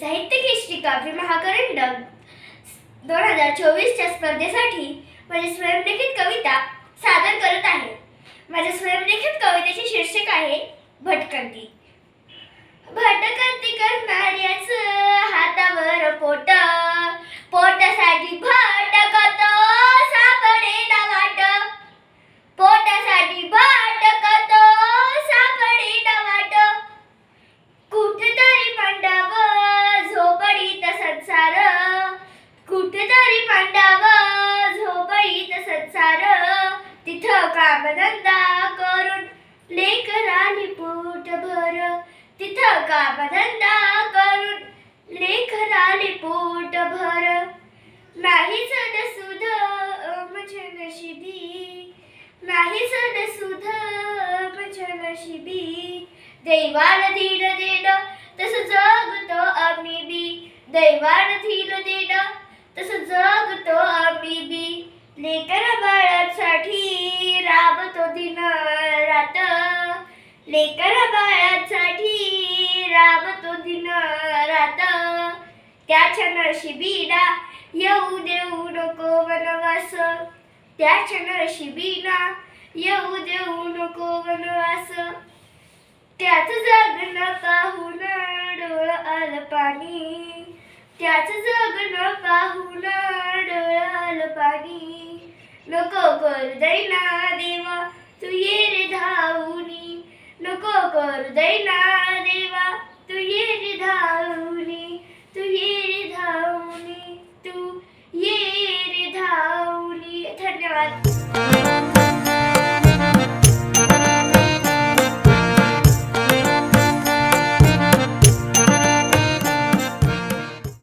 साहित्य केशरी काव्य महाकरंडक दोन हजार चोवीसच्या स्पर्धेसाठी माझी स्वयंलिखित कविता सादर करत आहे. माझ्या स्वयंलिखित कवितेचे शीर्षक आहे भटकंती. कामधंदा करून लेकराली पोटभर. तिथं कामधंदा करून लेकराली पोटभर. नाही सण सुध म्हणजे नशिबी. नाही सण सुध म्हणजे नशिबी. दैवान धीर देणं तसं जगतो आम्ही बी. दैवान धीर देणं लेकर बाळासाठी राबतो दिन रात. त्याच्या नशिबीला येऊ देऊ नको वनवास. त्याच्या नशिबीला येऊ देऊ नको वनवास. त्याच जगणं पाहून डोळ आलं पाणी. त्याच जगणं पाहून डोळ आलं पाणी. नको कर दैना देवा तू ये रे धावूनी. नको कर दैना देवा तू ये रे तू ये रे तू ये. रे धन्यवाद.